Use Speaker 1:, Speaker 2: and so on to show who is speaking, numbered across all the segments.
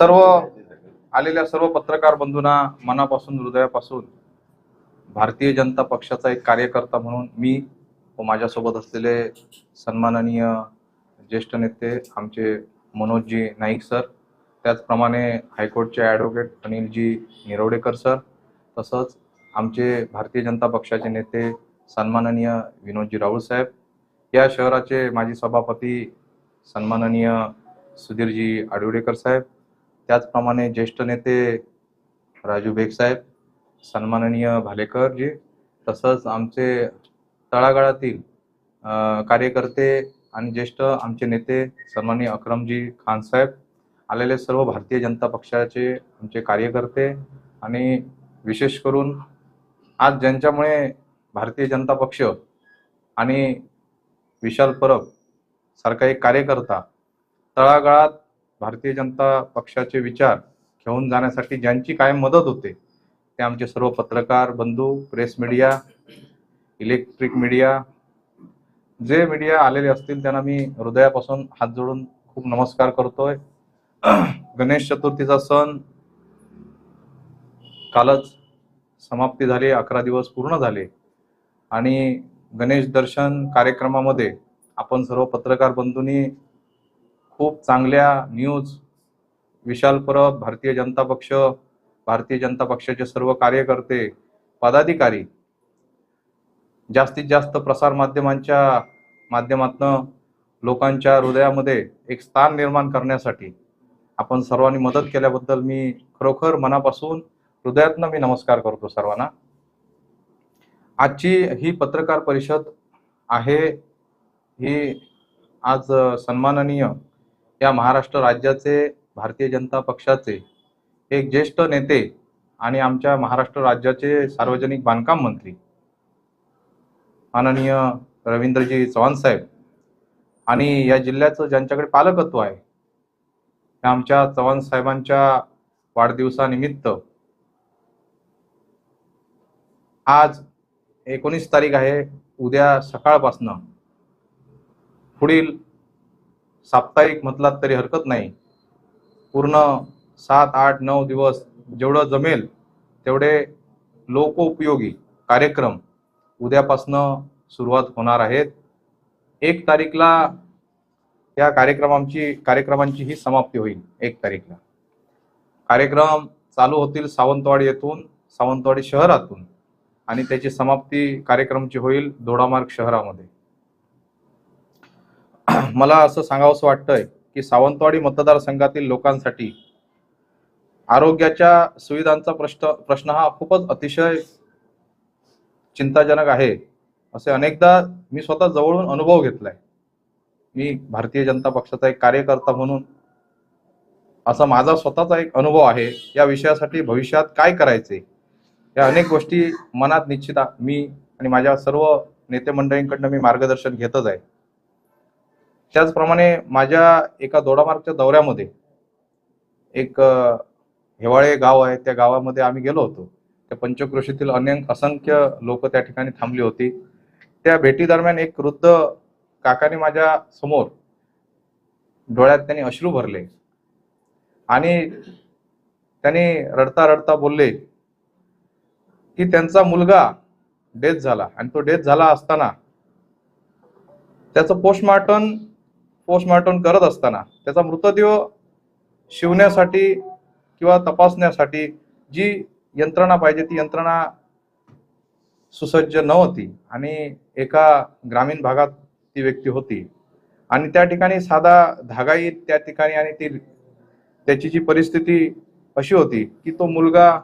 Speaker 1: सर्व आलेल्या सर्व पत्रकार बंधूंना मनापासून हृदयापासून भारतीय जनता पक्षाचा एक कार्यकर्ता म्हणून मी व माझ्यासोबत असलेले सन्माननीय ज्येष्ठ नेते आमचे मनोजजी नाईक सर त्याचप्रमाणे हायकोर्टचे ॲडव्होकेट अनिलजी निरवडेकर सर तसंच आमचे भारतीय जनता पक्षाचे नेते सन्माननीय विनोदजी राऊळ साहेब या शहराचे माजी सभापती सन्माननीय सुधीरजी आडवडेकर साहेब त्याचप्रमाणे ज्येष्ठ नेते राजू बेग साहेब सन्माननीय भालेकरजी तसंच आमचे तळागाळातील कार्यकर्ते आणि ज्येष्ठ आमचे नेते सन्माननीय अक्रमजी खान साहेब आलेले सर्व भारतीय जनता पक्षाचे आमचे कार्यकर्ते आणि विशेष करून आज ज्यांच्यामुळे भारतीय जनता पक्ष आणि विशाल परब सारखा एक कार्यकर्ता तळागाळात भारतीय जनता पक्षाचे विचार घेऊन जाण्यासाठी ज्यांची कायम मदत होते ते आमचे सर्व पत्रकार बंधू प्रेस मीडिया इलेक्ट्रिक मीडिया जे मीडिया आलेले असतील त्यांना मी हृदयापासून हात जोडून खूप नमस्कार करतोय. गणेश चतुर्थीचा सण कालच समाप्ती झाली अकरा दिवस पूर्ण झाले. आणि गणेश दर्शन कार्यक्रमामध्ये आपण सर्व पत्रकार बंधूंनी खूप चांगल्या न्यूज विशाल परब भारतीय जनता पक्ष भारतीय जनता पक्षाचे सर्व कार्यकर्ते पदाधिकारी जास्तीत जास्त प्रसार माध्यमांच्या माध्यमातनं लोकांच्या हृदयामध्ये एक स्थान निर्माण करण्यासाठी आपण सर्वांनी मदत केल्याबद्दल मी खरोखर मनापासून हृदयातनं मी नमस्कार करतो सर्वांना. आजची ही पत्रकार परिषद आहे. ही आज सन्माननीय या महाराष्ट्र राज्याचे भारतीय जनता पक्षाचे एक ज्येष्ठ नेते आणि आमच्या महाराष्ट्र राज्याचे सार्वजनिक बांधकाम मंत्री माननीय रवींद्रजी चव्हाण साहेब आणि या जिल्ह्याचं ज्यांच्याकडे पालकत्व आहे आमच्या चव्हाण साहेबांच्या वाढदिवसानिमित्त आज एकोणीस तारीख आहे उद्या सकाळपासनं पुढील साप्ताहिक म्हटलात तरी हरकत नाही. पूर्ण सात आठ नऊ दिवस जेवढं जमेल तेवढे लोकोपयोगी कार्यक्रम उद्यापासनं सुरुवात होणार आहेत. एक तारीखला या कार्यक्रमांची कार्यक्रमांची ही समाप्ती होईल एक तारीखला. कार्यक्रम चालू होतील सावंतवाडी येथून सावंतवाडी शहरातून आणि त्याची समाप्ती कार्यक्रमची होईल दोडामार्ग शहरामध्ये. मला असं सांगावंसं वाटतंय की सावंतवाडी मतदारसंघातील लोकांसाठी आरोग्याच्या सुविधांचा प्रश्न प्रश्न हा खूपच अतिशय चिंताजनक आहे. असे अनेकदा मी स्वतः जवळून अनुभव घेतलाय. मी भारतीय जनता पक्षाचा एक कार्यकर्ता म्हणून असा माझा स्वतःचा एक अनुभव आहे. या विषयासाठी भविष्यात काय करायचे? या अनेक गोष्टी मनात निश्चित मी आणि माझ्या सर्व नेते मंडळींकडनं मी मार्गदर्शन घेतच आहे. त्याचप्रमाणे माझ्या एका दोडामार्गच्या दौऱ्यामध्ये एक हिवाळे हेवाळे गाव आहे. त्या गावामध्ये आम्ही गेलो होतो. त्या पंचक्रोशीतील अनेक असंख्य लोक त्या ठिकाणी थांबली होती. त्या भेटी दरम्यान एक वृद्ध काकाने माझ्यासमोर डोळ्यात त्यांनी अश्रू भरले आणि त्यांनी रडता रडता बोलले की त्यांचा मुलगा डेथ झाला आणि तो डेथ झाला असताना त्याचं पोस्टमार्टम पोस्टमॉर्टम करत असताना त्याचा मृतदेह शिवण्यासाठी किंवा तपासण्यासाठी जी यंत्रणा पाहिजे ती यंत्रणा सुसज्ज नव्हती आणि एका ग्रामीण भागात ती व्यक्ती होती. आणि त्या ठिकाणी साधा धागाई त्या ठिकाणी आणि ती त्याची जी परिस्थिती अशी होती की तो मुलगा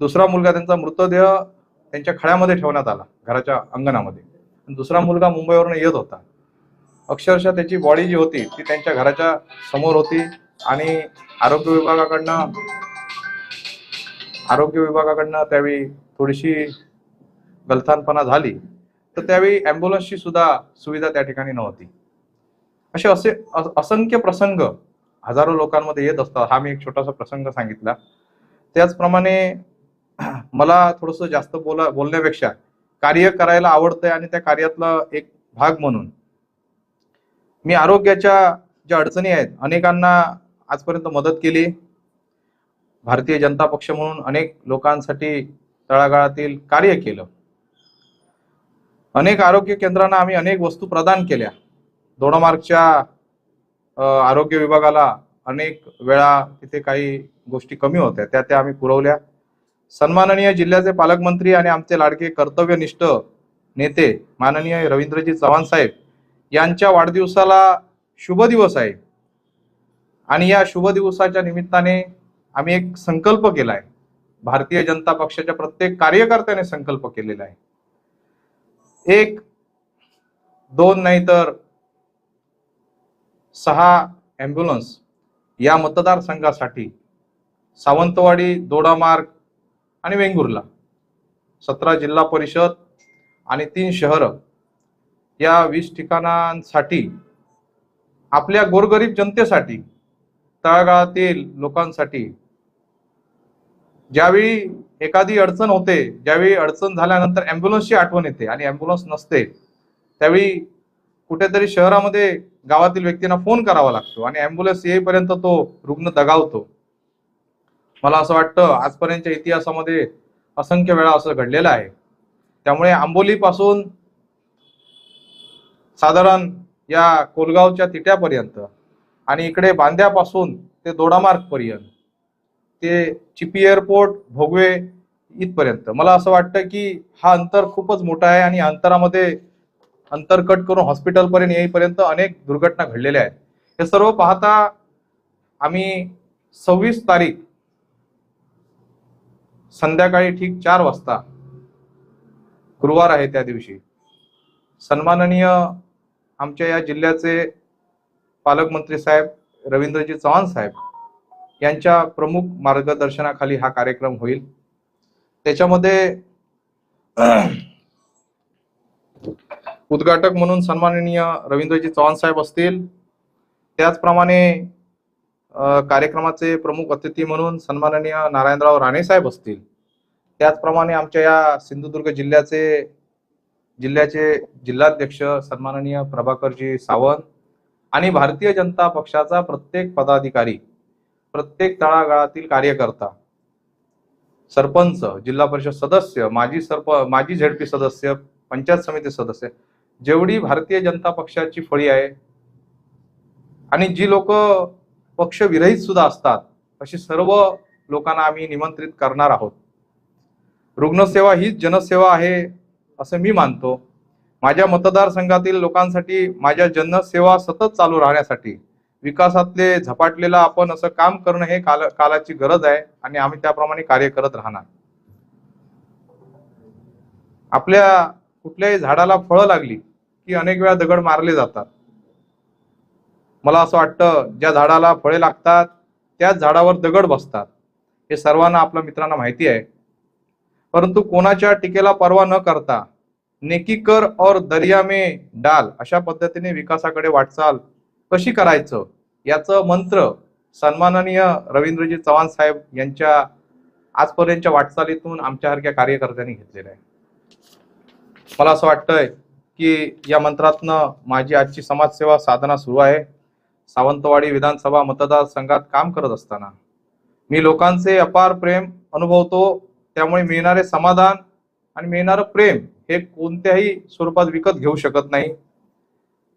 Speaker 1: दुसरा मुलगा त्यांचा मृतदेह त्यांच्या खड्यामध्ये ठेवण्यात आला घराच्या अंगणामध्ये. आणि दुसरा मुलगा मुंबईवरून येत होता. अक्षरशः त्याची बॉडी जी होती ती त्यांच्या घराच्या समोर होती आणि आरोग्य विभागाकडनं आरोग्य विभागाकडनं त्यावेळी थोडीशी गलथानपणा झाली तर त्यावेळी ॲम्ब्युलन्सची सुद्धा सुविधा त्या ठिकाणी नव्हती. असे असे असंख्य प्रसंग हजारो लोकांमध्ये येत असतात. हा मी एक छोटासा प्रसंग सांगितला. त्याचप्रमाणे मला थोडस जास्त बोला बोलण्यापेक्षा कार्य करायला आवडतंय आणि त्या कार्यातला एक भाग म्हणून मी आरोग्याच्या ज्या अडचणी आहेत अनेकांना आजपर्यंत मदत केली. भारतीय जनता पक्ष म्हणून अनेक लोकांसाठी तळागाळातील कार्य केलं. अनेक आरोग्य केंद्रांना आम्ही अनेक वस्तू प्रदान केल्या. दोडमार्गच्या आरोग्य विभागाला अनेक वेळा तिथे काही गोष्टी कमी होत्या त्या त्या आम्ही पुरवल्या. सन्माननीय जिल्ह्याचे पालकमंत्री आणि आमचे लाडके कर्तव्यनिष्ठ नेते माननीय रवींद्रजी चव्हाण साहेब यांच्या वाढदिवसाला शुभ दिवस आहे. आणि या शुभ दिवसाच्या निमित्ताने आम्ही एक संकल्प केलाय. भारतीय जनता पक्षाच्या प्रत्येक कार्यकर्त्याने संकल्प केलेला आहे. एक दोन नाही तर सहा ॲम्ब्युलन्स या मतदारसंघासाठी सावंतवाडी दोडामार्ग आणि वेंगुर्ला सतरा जिल्हा परिषद आणि तीन शहरं या वीस ठिकाणांसाठी आपल्या गोरगरीब जनतेसाठी तळागाळातील लोकांसाठी ज्यावेळी एखादी अडचण होते ज्यावेळी अडचण झाल्यानंतर ॲम्ब्युलन्सची आठवण येते आणि ॲम्ब्युलन्स नसते त्यावेळी कुठेतरी शहरामध्ये गावातील व्यक्तींना फोन करावा लागतो आणि ॲम्ब्युलन्स येईपर्यंत तो रुग्ण दगावतो. मला असं वाटतं आजपर्यंतच्या इतिहासामध्ये असंख्य वेळा असं घडलेलं आहे. त्यामुळे आंबोलीपासून साधारण या कोलगावच्या तिट्यापर्यंत आणि इकडे बांद्यापासून ते दोडामार्गपर्यंत ते चिपी एअरपोर्ट भोगवे इथपर्यंत. मला असं वाटतं की हा अंतर खूपच मोठा आहे आणि अंतरामध्ये अंतर कट करून हॉस्पिटलपर्यंत येईपर्यंत अनेक दुर्घटना घडलेल्या आहेत. हे सर्व पाहता आम्ही सव्वीस तारीख संध्याकाळी ठीक चार वाजता गुरुवार आहे त्या दिवशी. सन्माननीय आमच्या या जिल्ह्याचे पालकमंत्री साहेब रवींद्रजी चव्हाण साहेब यांच्या प्रमुख मार्गदर्शनाखाली हा कार्यक्रम होईल. त्याच्यामध्ये उद्घाटक म्हणून सन्माननीय रवींद्रजी चव्हाण साहेब असतील. त्याचप्रमाणे कार्यक्रमाचे प्रमुख अतिथी म्हणून सन्माननीय नारायणराव राणे साहेब असतील. त्याचप्रमाणे आमच्या या सिंधुदुर्ग जिल्ह्याचे जिल्ह्याचे जिल्हाध्यक्ष सन्माननीय प्रभाकरजी सावंत आणि भारतीय जनता पक्षाचा प्रत्येक पदाधिकारी प्रत्येक तळागाळातील कार्यकर्ता सरपंच जिल्हा परिषद सदस्य माजी सरप माजी झेडपी सदस्य पंचायत समिती सदस्य जेवढी भारतीय जनता पक्षाची फळी आहे आणि जी लोक पक्ष विरहित सुद्धा असतात अशी सर्व लोकांना आम्ही निमंत्रित करणार आहोत. रुग्णसेवा हीच जनसेवा आहे. असं मी मानतो. माझ्या मतदारसंघातील लोकांसाठी माझ्या जनसेवा सतत चालू राहण्यासाठी विकासातले झपाटलेलं आपण असं काम करणं हे काल कालाची गरज आहे आणि आम्ही त्याप्रमाणे कार्य करत राहणार. आपल्या कुठल्याही झाडाला फळं लागली की अनेक वेळा दगड मारले जातात. मला असं वाटतं ज्या झाडाला फळे लागतात त्याच झाडावर दगड बसतात. हे सर्वांना आपल्या मित्रांना माहिती आहे. परंतु कोणाच्या टीकेला पर्वा न करता नेकी कर और दर्या में डाल अशा पद्धतीने विकासाकडे वाटचाल कशी करायचं? याचं मंत्र सन्माननीय रवींद्रजी चव्हाण साहेब यांच्या आजपर्यंतच्या वाटचालीतून आमच्यासारख्या कार्यकर्त्यांनी घेतलेलं आहे. मला असं वाटतंय की या मंत्रातनं माझी आजची समाजसेवा साधना सुरू आहे. सावंतवाडी विधानसभा मतदारसंघात काम करत असताना मी लोकांचे अपार प्रेम अनुभवतो. त्यामुळे मिळणारे समाधान आणि मिळणारं प्रेम हे कोणत्याही स्वरूपात विकत घेऊ शकत नाही.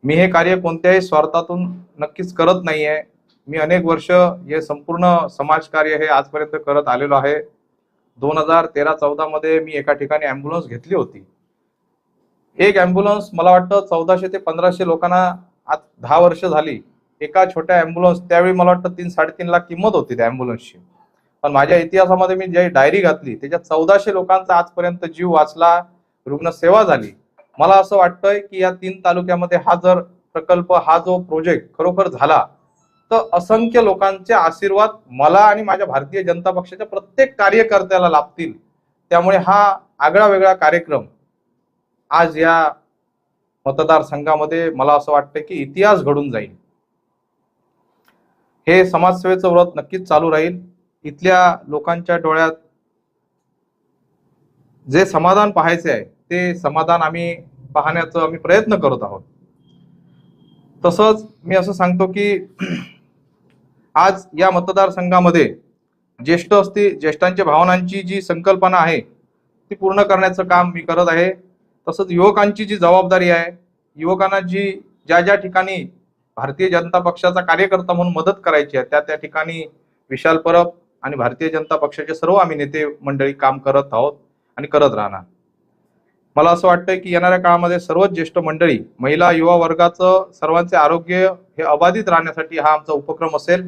Speaker 1: मी हे कार्य कोणत्याही स्वार्थातून नक्कीच करत नाहीये. मी अनेक वर्ष हे संपूर्ण समाजकार्य हे आजपर्यंत करत आलेलो आहे. दोन हजार तेरा चौदा मध्ये मी एका ठिकाणी ॲम्ब्युलन्स घेतली होती. एक ॲम्ब्युलन्स मला वाटतं चौदाशे ते पंधराशे लोकांना आज दहा वर्ष झाली. एका छोट्या ॲम्ब्युलन्स त्यावेळी मला वाटतं तीन साडेतीन लाख किंमत होती त्या ॲम्ब्युलन्सची पण माझ्या इतिहासामध्ये मी जे डायरी घातली त्याच्यात चौदाशे लोकांचा आजपर्यंत जीव वाचला रुग्णसेवा झाली. मला असं वाटतंय की या तीन तालुक्यामध्ये हा जर प्रकल्प हा जो प्रोजेक्ट खरोखर झाला तर असंख्य लोकांचे आशीर्वाद मला आणि माझ्या भारतीय जनता पक्षाच्या प्रत्येक कार्यकर्त्याला लाभतील. त्यामुळे हा आगळा वेगळा कार्यक्रम आज या मतदारसंघामध्ये मला असं वाटतं की इतिहास घडून जाईल. हे समाजसेवेचं व्रत नक्कीच चालू राहील. इथल्या लोकांच्या डोळ्यात जे समाधान पाहायचे आहे ते समाधान आम्ही पाहण्याचा आम्ही प्रयत्न करत आहोत. तसंच मी असं सांगतो की आज या मतदारसंघामध्ये ज्येष्ठ असते ज्येष्ठांच्या भावनांची जी संकल्पना आहे ती पूर्ण करण्याचं काम मी करत आहे. तसंच युवकांची जी जबाबदारी आहे युवकांना जी ज्या ज्या ठिकाणी भारतीय जनता पक्षाचा कार्यकर्ता म्हणून मदत करायची आहे त्या त्या ठिकाणी विशाल परब आणि भारतीय जनता पक्षाचे सर्व आम्ही नेते मंडळी काम करत आहोत आणि करत राहणार. मला असं वाटतंय की येणाऱ्या काळामध्ये सर्वच ज्येष्ठ मंडळी महिला युवा वर्गाचं सर्वांचे आरोग्य हे अबाधित राहण्यासाठी हा आमचा उपक्रम असेल.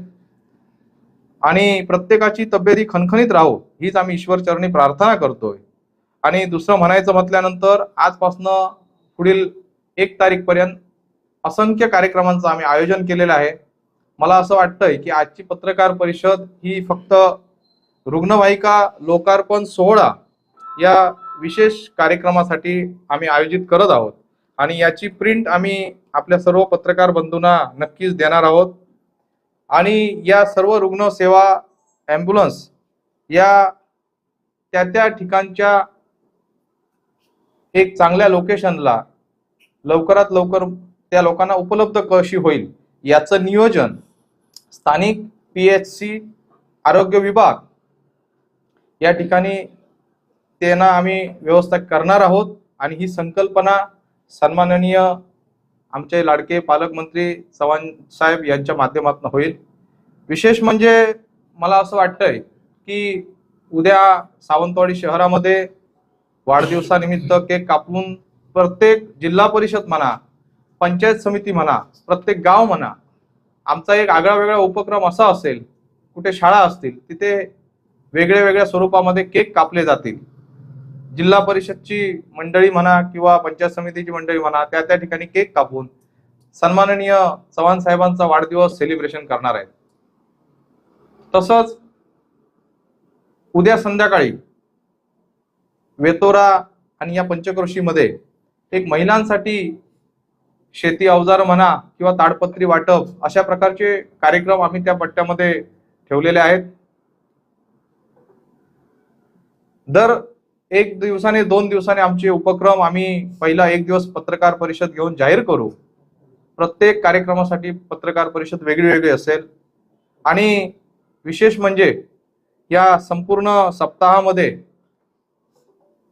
Speaker 1: आणि प्रत्येकाची तब्येती खणखणीत राहू हीच आम्ही ईश्वर चरणी प्रार्थना करतोय. आणि दुसरं म्हणायचं म्हटल्यानंतर आजपासनं पुढील एक तारीख पर्यंत असंख्य कार्यक्रमांचं आम्ही आयोजन केलेलं आहे. मला असं वाटतंय की आजची पत्रकार परिषद ही फक्त रुग्णवाहिका लोकार्पण सोहळा या विशेष कार्यक्रमासाठी आम्ही आयोजित करत आहोत. आणि याची प्रिंट आम्ही आपल्या सर्व पत्रकार बंधूंना नक्कीच देणार आहोत. आणि या सर्व रुग्णसेवा ॲम्ब्युलन्स या त्या त्या ठिकाणच्या एक चांगल्या लोकेशनला लवकरात लवकर त्या लोकांना उपलब्ध कशी होईल याचं नियोजन स्थानिक पी एच सी आरोग्य विभाग. या ठिकाणी त्यांना आम्ही व्यवस्था करणार आहोत आणि ही संकल्पना सन्माननीय आमचे लाडके पालकमंत्री चव्हाण साहेब यांच्या माध्यमातून होईल. विशेष म्हणजे मला असं वाटतंय की उद्या सावंतवाडी शहरामध्ये वाढदिवसानिमित्त केक कापून प्रत्येक जिल्हा परिषद म्हणा पंचायत समिती म्हणा प्रत्येक गाव म्हणा आमचा एक आगळा वेगळा उपक्रम असा असेल कुठे शाळा असतील तिथे वेगळ्या वेगळ्या स्वरूपामध्ये केक कापले जातील. जिल्हा परिषदची मंडळी म्हणा किंवा पंचायत समितीची मंडळी म्हणा त्या त्या ठिकाणी केक कापून सन्माननीय चव्हाण साहेबांचा वाढदिवस सेलिब्रेशन करणार आहेत. तसंच उद्या संध्याकाळी वेतोरा आणि या पंचक्रोशीमध्ये एक महिलांसाठी शेती अवजार म्हणा किंवा ताडपत्री वाटप अशा प्रकारचे कार्यक्रम आम्ही त्या पट्ट्यामध्ये ठेवलेले आहेत. दर एक दिवसाने दोन दिवसाने आमचे उपक्रम आम्ही पहिला एक दिवस पत्रकार परिषद घेऊन जाहीर करू. प्रत्येक कार्यक्रमासाठी पत्रकार परिषद वेगळी वेगळी असेल. आणि विशेष म्हणजे या संपूर्ण सप्ताहामध्ये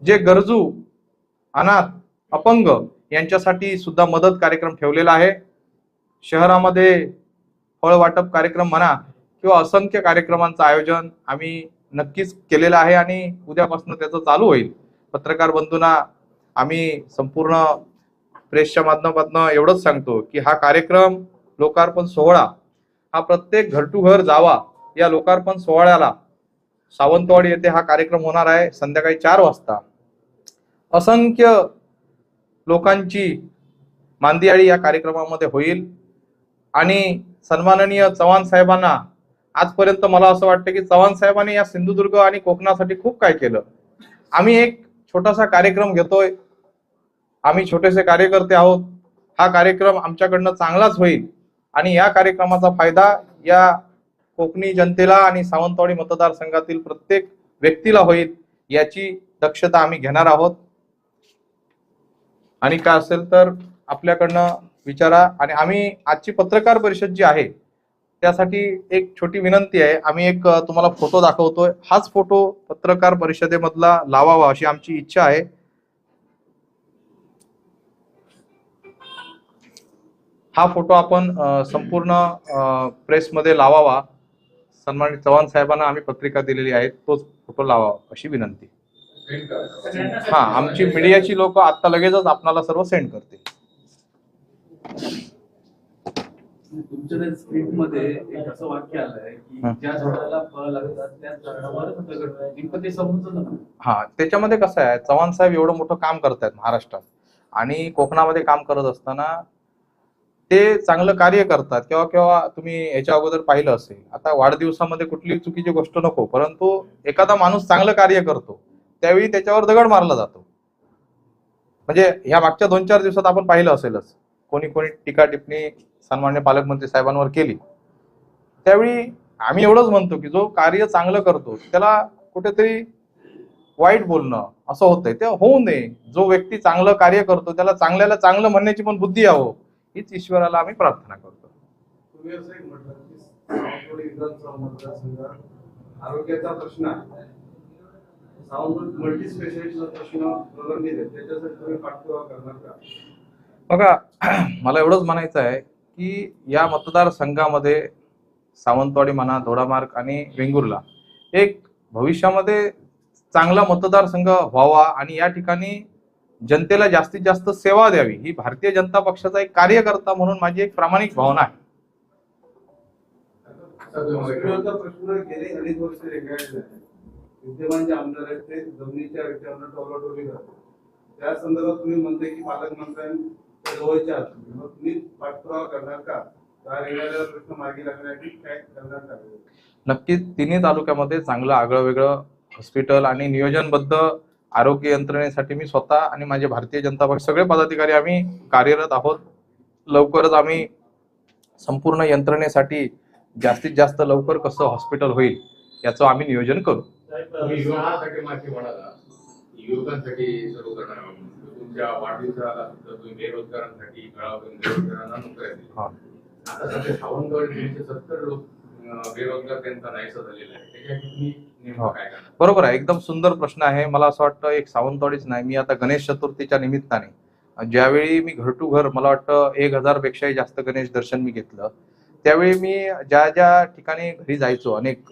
Speaker 1: जे गरजू अनाथ अपंग यांच्यासाठी सुद्धा मदत कार्यक्रम ठेवलेला आहे. शहरामध्ये फळ वाटप कार्यक्रम म्हणा किंवा असंख्य कार्यक्रमांचं आयोजन आम्ही नक्कीच केलेलं आहे आणि उद्यापासून त्याचं चालू होईल. पत्रकार बंधूंना आम्ही संपूर्ण प्रेसच्या माध्यमातून एवढंच सांगतो की हा कार्यक्रम लोकार्पण सोहळा हा प्रत्येक घरटू घर जावा या लोकार्पण सोहळ्याला सावंतवाडी येथे हा कार्यक्रम होणार आहे संध्याकाळी चार वाजता. असंख्य लोकांची मांदियाळी या कार्यक्रमामध्ये होईल. आणि सन्माननीय चव्हाण साहेबांना आजपर्यंत मला असं वाटतं की चव्हाण साहेबांनी या सिंधुदुर्ग आणि कोकणासाठी खूप काय केलं. आम्ही एक छोटासा कार्यक्रम घेतोय. आम्ही छोटेसे कार्यकर्ते आहोत. हा कार्यक्रम आमच्याकडनं चांगलाच होईल. आणि या कार्यक्रमाचा फायदा या कोकणी जनतेला आणि सावंतवाडी मतदारसंघातील प्रत्येक व्यक्तीला होईल याची दक्षता आम्ही घेणार आहोत. आणि काय असेल तर आपल्याकडनं विचारा. आणि आम्ही आजची पत्रकार परिषद जी आहे त्यासाठी एक छोटी विनंती आहे. आम्ही एक तुम्हाला फोटो दाखवतोय. हाच फोटो पत्रकार परिषदेमधला लावावा अशी आमची इच्छा आहे. हा फोटो आपण संपूर्ण प्रेसमध्ये लावावा. सन्मानित चव्हाण साहेबांना आम्ही पत्रिका दिलेली आहे तोच फोटो लावावा अशी विनंती. हा आमची मीडियाची लोक आता लगेचच आपणाला सर्व सेंड करतील.
Speaker 2: तुमच्या स्क्रिप्टमध्ये एक असं वाक्य आलंय की
Speaker 1: हं.
Speaker 2: ज्या झाडाला फळ लागतात त्या झाडावर दगड नाही. नेमकं ते समजलं ना
Speaker 1: हा त्याच्यामध्ये कसं आहे चव्हाण साहेब एवढं मोठं काम करतायत महाराष्ट्रात आणि कोकणामध्ये काम करत असताना ते चांगलं कार्य करतात. किंवा किंवा तुम्ही याच्या अगोदर पाहिलं असेल. आता वाढदिवसामध्ये कुठली चुकीची गोष्ट नको परंतु एखादा माणूस चांगलं कार्य करतो. त्यावेळी त्याच्यावर दगड मारला जातो. म्हणजे ह्या मागच्या दोन चार दिवसात आपण पाहिलं असेलच. कोणी कोणी टीका टिप्पणी सन्मान्य पालकमंत्री साहेबांवर केली. त्यावेळी आम्ही एवढंच म्हणतो की जो कार्य चांगलं करतो त्याला कुठेतरी वाईट बोलणं असं होतंय. ते होऊ नये. जो व्यक्ती चांगलं कार्य करतो त्याला चांगल्याला चांगलं म्हणण्याची पण बुद्धी यावं हीच ईश्वराला आम्ही प्रार्थना करतो.
Speaker 3: आरोग्याचा प्रश्न मल्टी
Speaker 1: बघा मला एवढंच म्हणायचं आहे की या मतदारसंघामध्ये सावंतवाडी म्हणा दोडामार्ग आणि वेंगुर्ला एक भविष्यामध्ये चांगला मतदारसंघ व्हावा आणि या ठिकाणी जनतेला जास्तीत जास्त सेवा द्यावी ही भारतीय जनता पक्षाचा एक कार्यकर्ता म्हणून माझी एक प्रामाणिक भावना आहे.
Speaker 3: प्रश्न विद्यमान जे आमदार आहेत ते जमिनीच्या विषयावर टोलाटोली करतात त्या संदर्भात तुम्ही म्हणते की पालकमंत्र्यांच्या जवळच्या आहात मग तुम्ही पाठपुरावा करणार का? प्रश्न मार्गी लागण्यासाठी काय करणार का?
Speaker 1: नक्कीच तिन्ही तालुक्यामध्ये चांगलं आगळं वेगळं हॉस्पिटल आणि नियोजनबद्ध आरोग्य यंत्रणेसाठी मी स्वतः आणि माझे भारतीय जनता पक्ष सगळे पदाधिकारी आम्ही कार्यरत आहोत. लवकरच आम्ही संपूर्ण यंत्रणेसाठी जास्तीत जास्त लवकर कसं हॉस्पिटल होईल याचं आम्ही नियोजन करू.
Speaker 4: तुम्ही युवकांसाठी माहिती म्हणाला युवकांसाठी सर्व करणार आहोत. तुमच्या वाढदिवसाला सुद्धा तुम्ही बेरोजगारांसाठी बेरोजगारांना नोकऱ्या दिल्या.
Speaker 1: हा.
Speaker 4: आता सध्या सावंतवाडी जिल्ह्याचे सत्तर लोक अं, बेरोजगार त्यांचा नाहीसा झालेला आहे त्याच्यासाठी तुम्ही नेमकं
Speaker 1: हो.
Speaker 4: काय करणार
Speaker 1: बरोबर आहे एकदम सुंदर प्रश्न आहे मला असं वाटतं एक सावंतवाडीच नाही मी आता गणेश चतुर्थीच्या निमित्ताने ज्यावेळी मी घर टू घर मला वाटतं एक हजार पेक्षाही जास्त गणेश दर्शन मी घेतलं त्यावेळी मी ज्या ज्या ठिकाणी घरी जायचो अनेक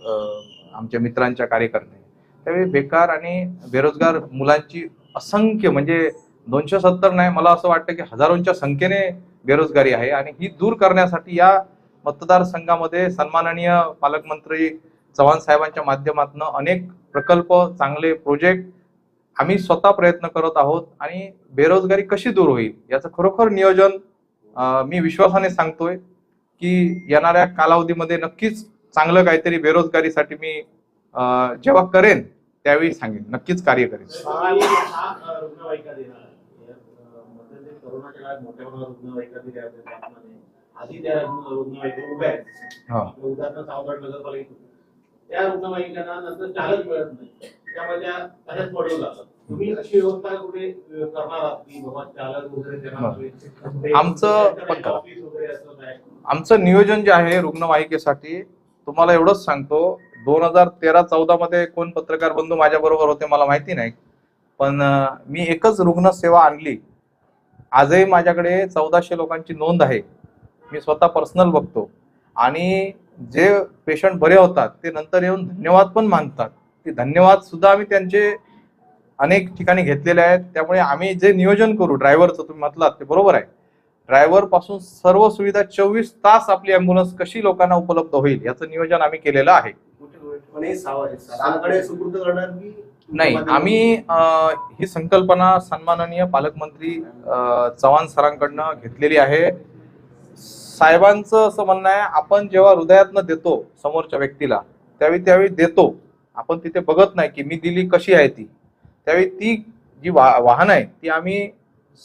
Speaker 1: आमच्या मित्रांच्या कार्यकर्ते. त्यावेळी बेकार आणि बेरोजगार मुलांची असंख्य म्हणजे दोनशे सत्तर नाही मला असं वाटतं की हजारोंच्या संख्येने बेरोजगारी आहे आणि ही दूर करण्यासाठी या मतदारसंघामध्ये सन्माननीय पालकमंत्री चव्हाण साहेबांच्या माध्यमातून अनेक प्रकल्प चांगले प्रोजेक्ट आम्ही स्वतः प्रयत्न करत आहोत आणि बेरोजगारी कशी दूर होईल याचं खरोखर नियोजन मी विश्वासाने सांगतोय की येणाऱ्या कालावधीमध्ये नक्कीच चांगलं काहीतरी बेरोजगारीसाठी मी जेव्हा करेन त्यावेळी सांगेन. नक्कीच कार्य करेन. हा.
Speaker 5: ते-
Speaker 1: आमचं आमचं नियोजन जे आहे रुग्णवाहिकेसाठी तुम्हाला एवढंच सांगतो दोन हजार तेरा चौदा मध्ये कोण पत्रकार बंधू माझ्या बरोबर होते मला माहिती नाही पण मी एकच रुग्ण सेवा आणली. आजही माझ्याकडे चौदाशे लोकांची नोंद आहे. मी स्वतः पर्सनल बघतो. आणि जे पेशंट बरे होतात ते नंतर येऊन धन्यवाद पण मागतात ते धन्यवाद सुद्धा आम्ही त्यांचे अनेक ठिकाणी घेतलेले आहेत. त्यामुळे आम्ही जे नियोजन करू ड्रायव्हरचं तुम्ही म्हटलात ते बरोबर आहे. ड्रायव्हरपासून सर्व सुविधा चोवीस तास आपली अँब्युलन्स कशी लोकांना उपलब्ध होईल याचं नियोजन आम्ही केलेलं आहे. नाही आम्ही ही संकल्पना सन्माननीय पालकमंत्री चव्हाण सरांकडनं घेतलेली आहे. साहेबांचं असं म्हणणं आहे आपण जेव्हा हृदयातनं देतो समोरच्या व्यक्तीला त्यावेळी त्यावेळी देतो. आपण तिथे बघत नाही की मी दिली कशी आहे ती. त्यावेळी ती जी वा वाहन आहे ती आम्ही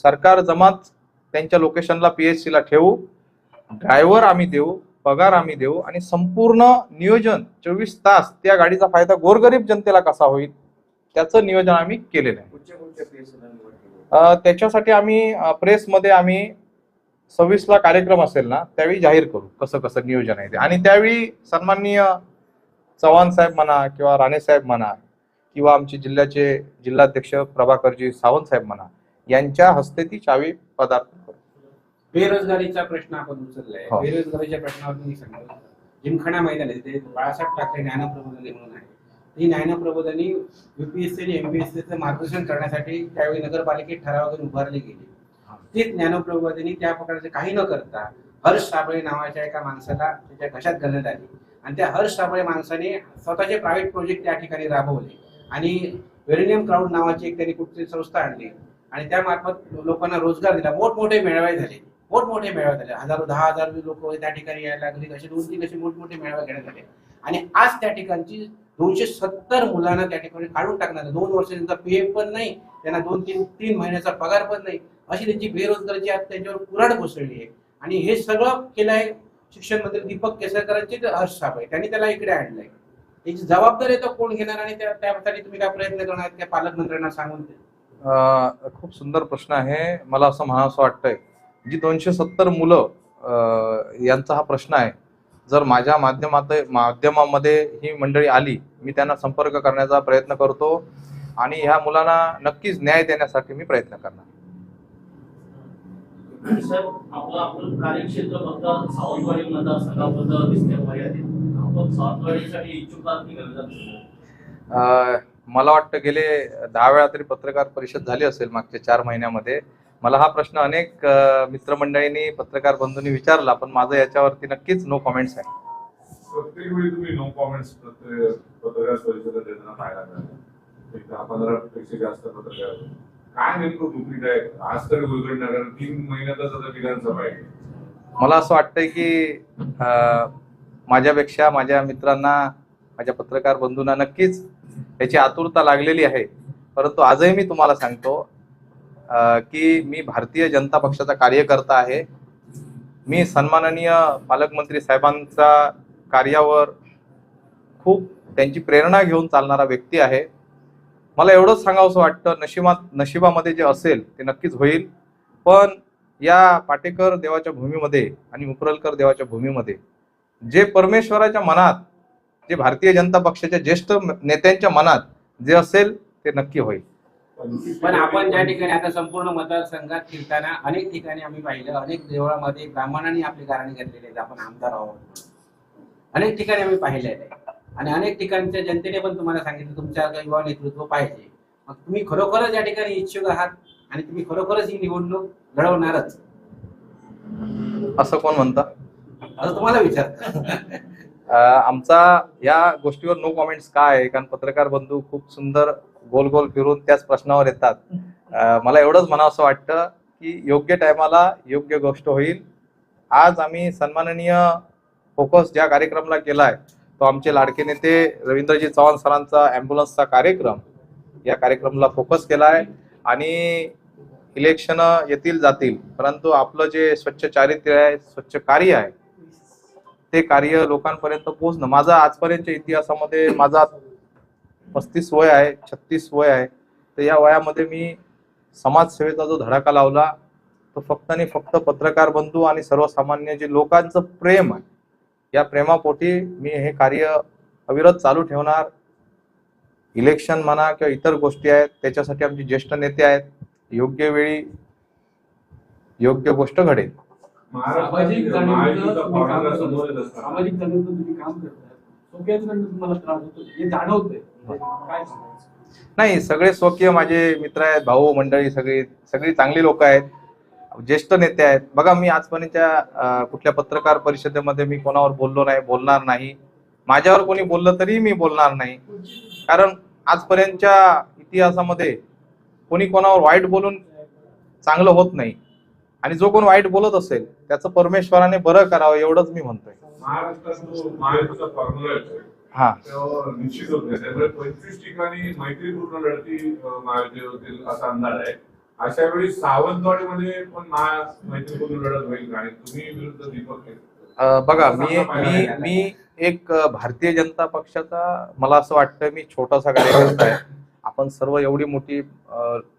Speaker 1: सरकार जमाच त्यांच्या लोकेशनला पीएचसी ला ठेवू. ड्रायव्हर आम्ही देऊ पगार आम्ही देऊ आणि संपूर्ण नियोजन चोवीस तास त्या गाडीचा फायदा गोरगरीब जनतेला कसा होईल त्याचं नियोजन आम्ही केलेलं आहे. त्याच्यासाठी आम्ही प्रेसमध्ये आम्ही सव्वीसला कार्यक्रम असेल ना त्यावेळी जाहीर करू कसं कसं नियोजन आहे ते. आणि त्यावेळी सन्माननीय चव्हाण साहेब म्हणा किंवा राणे साहेब म्हणा किंवा आमचे जिल्ह्याचे जिल्हाध्यक्ष प्रभाकरजी सावंत साहेब म्हणा यांच्या हस्ते ती चावी करू
Speaker 6: बेरोजगारीचा प्रश्न आपण उचललाय.
Speaker 1: हो.
Speaker 6: बेरोजगारीच्या प्रश्नावर मी सांगतो. जिमखाना मैदान आहे तिथे बाळासाहेब ठाकरे ज्ञानप्रबोधनी म्हणून आहे. ही ज्ञानप्रबोधनी युपीएससी आणि एमपीएससीचं मार्गदर्शन करण्यासाठी त्यावेळी नगरपालिकेत ठरावातून उभारली गेली. तीच ज्ञानप्रबोधनी त्या प्रकारचे काही न करता हर्ष साबळे नावाच्या एका माणसाला त्याच्या घशात घालण्यात आली. आणि त्या हर्ष साबळे माणसाने स्वतःचे प्रायव्हेट प्रोजेक्ट त्या ठिकाणी राबवले. आणि वेरिनियम क्राऊड नावाची एक त्यांनी कुठची संस्था आणली. आणि त्या मार्फत लोकांना रोजगार दिला. मोठमोठे मेळावे झाले. मोठमोठे मेळावे झाले. हजारो दहा हजार लोक त्या ठिकाणी यायला लागले. असे दोन तीन असे मोठमोठे मेळावे घेण्यात आले. आणि आज त्या ठिकाणची दोनशे सत्तर मुलांना त्या ठिकाणी काढून टाकणार दोन वर्ष त्यांचा पीएफ पण नाही. त्यांना दोन तीन तीन महिन्याचा पगार पण नाही. अशी त्यांची बेरोजगारीची आज त्यांच्यावर कुराड कोसळली आहे. आणि हे सगळं केलं आहे शिक्षण मंत्री दीपक केसरकरांचे हर्ष साहेब आहे त्यांनी त्याला इकडे आणलंय. त्याची जबाबदारी तो कोण घेणार आणि त्या- त्यासाठी तुम्ही काय प्रयत्न करणार? त्या पालकमंत्र्यांना सांगून
Speaker 1: खूप सुंदर प्रश्न आहे. मला असं म्हणावं असं वाटतंय. जी दोनशे सत्तर मुलं अं, यांचा हा प्रश्न आहे. जर माझ्या माध्यमात माध्यमामध्ये ही मंडळी आली मी त्यांना संपर्क करण्याचा प्रयत्न करतो आणि ह्या मुलांना नक्कीच न्याय देण्यासाठी मी प्रयत्न करणार. मला वाटतं गेले दहा वेळा तरी पत्रकार परिषद झाली असेल मागच्या चार महिन्यामध्ये. मला हा प्रश्न अनेक मित्रमंडळींनी पत्रकार बंधूंनी विचारला पण माझं याच्यावरती नक्कीच नो कमेंट्स आहे.
Speaker 7: प्रत्येक वेळी तुम्ही नो कॉमेंट्स पत्रकार परिषदेत देताना पाहायला मिळाले एक दहा पंधरा पेक्षा जास्त पत्रकार. काय नेमकं गुपित आहे? आज तरी उलगडणार कारण तीन महिन्यातच आता विधानसभा आहे.
Speaker 1: मला असं वाटतंय की माझ्यापेक्षा माझ्या मित्रांना माझ्या पत्रकार बंधूंना नक्कीच याची आतुरता लागलेली आहे. परंतु आजही मी तुम्हाला सांगतो की मी भारतीय जनता पक्षाचा कार्यकर्ता आहे. मी सन्माननीय पालकमंत्री साहेबांचा कार्यावर खूप त्यांची प्रेरणा घेऊन चालणारा व्यक्ती आहे. मला एवढंच सांगावंसं वाटतं नशिबात नशिबामध्ये जे असेल ते नक्कीच होईल. पण या पाटेकर देवाच्या भूमीमध्ये आणि उपरलकर देवाच्या भूमीमध्ये जे परमेश्वराच्या मनात जे भारतीय जनता पक्षाच्या ज्येष्ठ नेत्यांच्या मनात जे असेल ते नक्की होईल.
Speaker 6: पण आपण ज्या ठिकाणी आता संपूर्ण मतदारसंघात फिरताना अनेक ठिकाणी आम्ही पाहिलं अनेक देवळामध्ये ब्राह्मणांनी आपली गारणी घातलेली आहेत. आपण आमदार आहोत. अनेक ठिकाणी आम्ही पाहिलेलं आणि अनेक ठिकाणच्या जनतेने पण तुम्हाला सांगितलं तुमच्या युवा नेतृत्व पाहिजे. मग तुम्ही खरोखरच या ठिकाणी इच्छुक आहात आणि तुम्ही खरोखरच ही निवडणूक लढवणारच?
Speaker 1: असं कोण म्हणतं?
Speaker 6: असं तुम्हाला विचारतं
Speaker 1: अं, आमचा या गोष्टीवर नो कॉमेंट्स काय आहे? कारण पत्रकार बंधू खूप सुंदर गोल गोल फिरून त्याच प्रश्नावर येतात. मला एवढंच म्हणावं असं वाटतं की योग्य टायमाला योग्य गोष्ट होईल. आज आम्ही सन्माननीय फोकस ज्या कार्यक्रमाला केलाय तो आमचे लाडके नेते रवींद्रजी चव्हाण सरांचा अँब्युलन्सचा कार्यक्रम या कार्यक्रमाला फोकस केलाय आणि इलेक्शन येतील जातील. परंतु आपलं जे स्वच्छ चारित्र्य आहे स्वच्छ कार्य आहे ते कार्य लोकांपर्यंत पोहोचणं. माझा आजपर्यंतच्या इतिहासामध्ये माझा पस्तीस वय आहे छत्तीस वय आहे. तर या वयामध्ये मी समाजसेवेचा जो धडाका लावला तो फक्त आणि फक्त पत्रकार बंधू आणि सर्वसामान्य जे लोकांचं प्रेम आहे या प्रेमापोटी मी हे कार्य अविरत चालू ठेवणार. इलेक्शन म्हणा किंवा इतर गोष्टी आहेत त्याच्यासाठी आमचे ज्येष्ठ नेते आहेत. योग्य वेळी योग्य गोष्ट घडेल.
Speaker 2: सामाजिक सामाजिक जाणीवेनं तुम्ही काम करताय तुम्हाला त्रास होतो. हे जाणवतंय. काय सांगायचं?
Speaker 1: नाही सगळे स्वकीय माझे मित्र आहेत भाऊ मंडळी सगळी सगळी चांगली लोक आहेत. ज्येष्ठ नेते आहेत. बघा मी आजपर्यंतच्या अं, कुठल्या पत्रकार परिषदेमध्ये मी कोणावर बोललो नाही बोलणार नाही. माझ्यावर कोणी बोललं तरी मी बोलणार नाही. कारण आजपर्यंतच्या इतिहासामध्ये कोणी कोणावर वाईट बोलून चांगलं होत नाही. आणि जो कोण वाईट बोलत असेल त्याचं परमेश्वराने बरं करावं एवढंच मी म्हणतोय. हा.
Speaker 7: तो निश्चित होत नाही त्यामुळे पंचवीस ठिकाणी मैत्रीपूर्ण लढती अं, महायुती होतील असा अंदाज आहे. अशा वेळी सावंतवाडीमध्ये पण महा मैत्रीपूर्ण लढत होईल आणि तुम्ही विरुद्ध दीपक केसरकर.
Speaker 1: अ, बघा मी मी मी एक भारतीय जनता पक्षाचा मला असं वाटतं मी छोटासा कार्यकर्ता आहे. आपण सर्व एवढी मोठी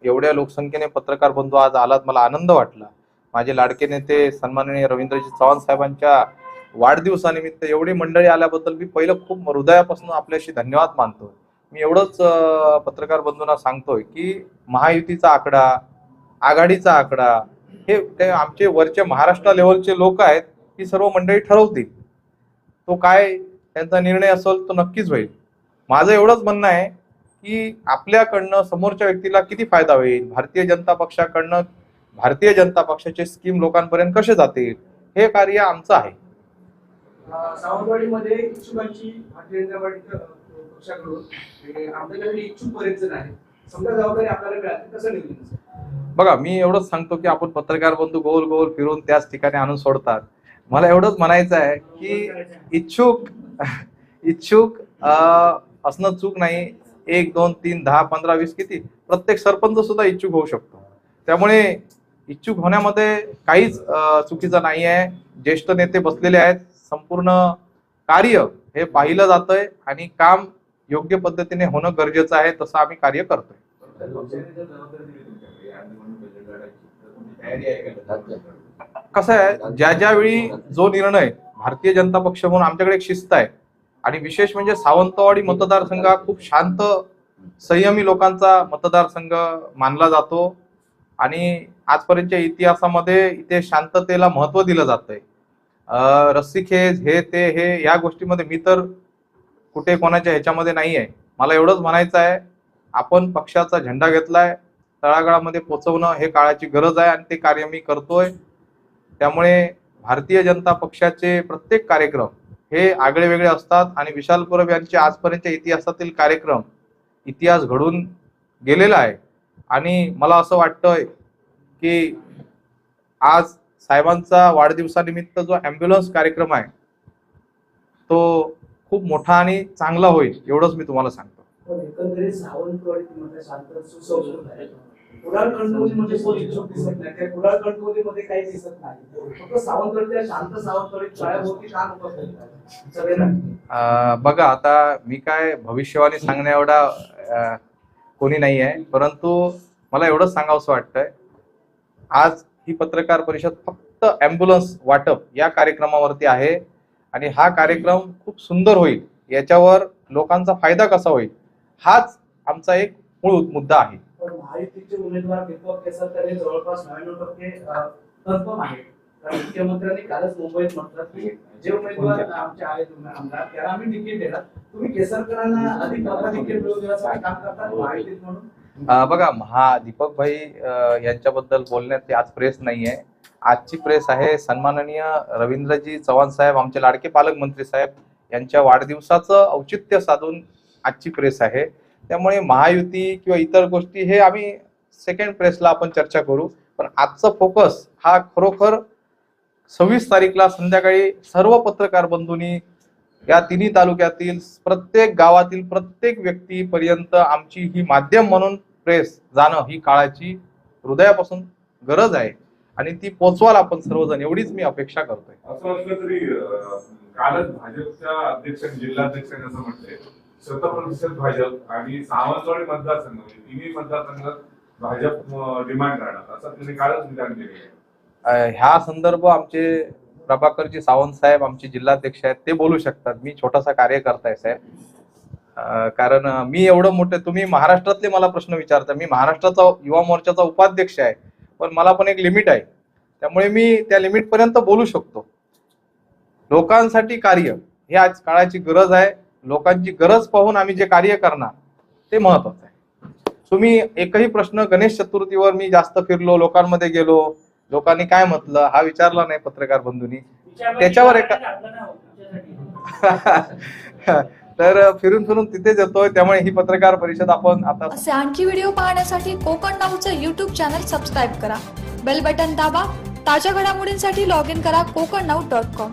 Speaker 1: एवढ्या लोकसंख्येने पत्रकार बंधू आज आलात मला आनंद वाटला. माझे लाडके नेते सन्माननीय रवींद्रजी चव्हाण साहेबांच्या वाढदिवसानिमित्त एवढी मंडळी आल्याबद्दल मी पहिलं खूप हृदयापासून आपल्याशी धन्यवाद मानतो. मी एवढंच पत्रकार बंधूंना सांगतोय की महायुतीचा आकडा आघाडीचा आकडा हे ते आमचे वरचे महाराष्ट्र लेवलचे लोक आहेत ही सर्व मंडळी ठरवतील. तो काय त्यांचा निर्णय असेल तो नक्कीच होईल. माझं एवढंच म्हणणं आहे की आपल्याकडनं समोरच्या व्यक्तीला किती फायदा होईल? भारतीय जनता पक्षाकडनं भारतीय जनता पक्षाचे स्कीम लोकांपर्यंत कसे जातील हे कार्य आमचं आहे.
Speaker 8: सावंतवाडीमध्ये इच्छुकांची भारतीय जनता पार्टी पक्षाकडून म्हणजे आमच्याकडे इच्छुक बरेच जण आहेत. समजा जबाबदारी आपल्याला मिळाली कसं निवडून
Speaker 1: बघा मी एवढंच सांगतो की आपण पत्रकार बंधू गोल गोल फिरून त्याच ठिकाणी आणून सोडतात. मला एवढंच म्हणायचं आहे की इच्छुक इच्छुक असणं चूक नाही. एक दोन तीन दहा पंधरा वीस किती? प्रत्येक सरपंच सुद्धा इच्छुक होऊ शकतो. त्यामुळे इच्छुक होण्यामध्ये काहीच चुकीचं नाही आहे. ज्येष्ठ नेते बसलेले आहेत. संपूर्ण कार्य हे पाहिलं जातंय आणि काम योग्य पद्धतीने होणं गरजेचं आहे तसं आम्ही कार्य करतोय. कसं आहे ज्या ज्या वेळी जो निर्णय भारतीय जनता पक्ष म्हणून आमच्याकडे एक शिस्त आहे आणि विशेष म्हणजे सावंतवाडी मतदारसंघ खूप शांत संयमी लोकांचा मतदारसंघ मानला जातो. आणि आजपर्यंतच्या इतिहासामध्ये इथे शांततेला महत्त्व दिलं जातंय. आहे रस्सीखेज हे ते हे या गोष्टीमध्ये मी तर कुठे कोणाच्या ह्याच्यामध्ये नाही आहे मला एवढंच म्हणायचं आहे आपण पक्षाचा झेंडा घेतलाय तळागाळामध्ये पोचवणं हे काळाची गरज आहे आणि ते कार्य मी करतोय. त्यामुळे भारतीय जनता पक्षाचे प्रत्येक कार्यक्रम हे आगळे वेगळे असतात आणि विशाल परब यांचे आजपर्यंतच्या इतिहासातील कार्यक्रम इतिहास घडून गेलेला आहे. आणि मला असं वाटतंय की आज साहेबांचा वाढदिवसानिमित्त जो ॲम्ब्युलन्स कार्यक्रम आहे तो खूप मोठा आणि चांगला होईल एवढंच मी तुम्हाला सांगतो. बघा आता मी काय भविष्यवाणी सांगण्या एवढा कोणी नाही आहे परंतु मला एवढंच सांगावंसं वाटतंय आज ही पत्रकार परिषद फक्त ॲम्ब्युलन्स वाटप या कार्यक्रमावरती आहे आणि हा कार्यक्रम खूप सुंदर होईल. याच्यावर लोकांचा फायदा कसा होईल हाच आमचा एक मूळ मुद्दा आहे.
Speaker 8: मुख्यमंत्र्यांनी कालच मुंबईत म्हटलं की जे उमेदवार आमचे आहेत आमदार त्याला आम्ही तिकीट देणार. तुम्ही केसरकरांना अधिक तिकीट मिळवून देण्याचं काम करतात महायुतीत म्हणून?
Speaker 1: बघा हा दीपक भाई यांच्याबद्दल बोलण्यात आज प्रेस नाही आहे. आजची प्रेस आहे सन्माननीय रवींद्रजी चव्हाण साहेब आमचे लाडके पालकमंत्री साहेब यांच्या वाढदिवसाचं औचित्य साधून आजची प्रेस आहे. त्यामुळे महायुती किंवा इतर गोष्टी हे आम्ही सेकंड प्रेसला आपण चर्चा करू. पण आजचा फोकस हा खरोखर सव्वीस तारीखला संध्याकाळी सर्व पत्रकार बंधूंनी या तिन्ही तालुक्यातील प्रत्येक गावातील प्रत्येक व्यक्तीपर्यंत आमची ही माध्यम म्हणून प्रेस जाणं ही काळाची हृदयापासून गरज आहे. आणि ती पोचवाल आपण सर्वजण एवढीच मी अपेक्षा करतोय.
Speaker 7: असं असलं तरी कालच भाजपच्या अध्यक्ष जिल्हाध्यक्षांनी असं म्हटलंय. शतप्रतिशत भाजप आणि सावंतवाडी मतदारसंघ म्हणजे तिन्ही मतदारसंघात भाजप डिमांड राहणार. असं त्यांनी कालच विधान केले
Speaker 1: ह्या संदर्भ आमचे प्रभाकरजी सावंत साहेब आमचे जिल्हाध्यक्ष आहेत ते बोलू शकतात. मी छोटासा कार्यकर्ता आहे साहेब. कारण मी एवढं मोठे तुम्ही महाराष्ट्रातले मला प्रश्न विचारता. मी महाराष्ट्राचा युवा मोर्चाचा उपाध्यक्ष आहे पण मला पण एक लिमिट आहे. त्यामुळे मी त्या लिमिटपर्यंत बोलू शकतो. लोकांसाठी कार्य हे आज काळाची गरज आहे. लोकांची गरज पाहून आम्ही जे कार्य करणार ते महत्वाचं आहे. तुम्ही एकही प्रश्न गणेश चतुर्थीवर मी जास्त फिरलो लोकांमध्ये गेलो लोकांनी काय म्हटलं? हा विचारला नाही पत्रकार बंधूंनी. त्याच्यावर एका तर फिरून फिरून तिथेच येतोय. त्यामुळे ही पत्रकार परिषद आपण आता
Speaker 9: असे आणखी व्हिडिओ पाहण्यासाठी कोकण नाऊचं यूट्यूब चॅनल सबस्क्राईब करा. बेल बटन दाबा. ताज्या घडामोडींसाठी लॉग इन करा कोकण नाऊ डॉट कॉम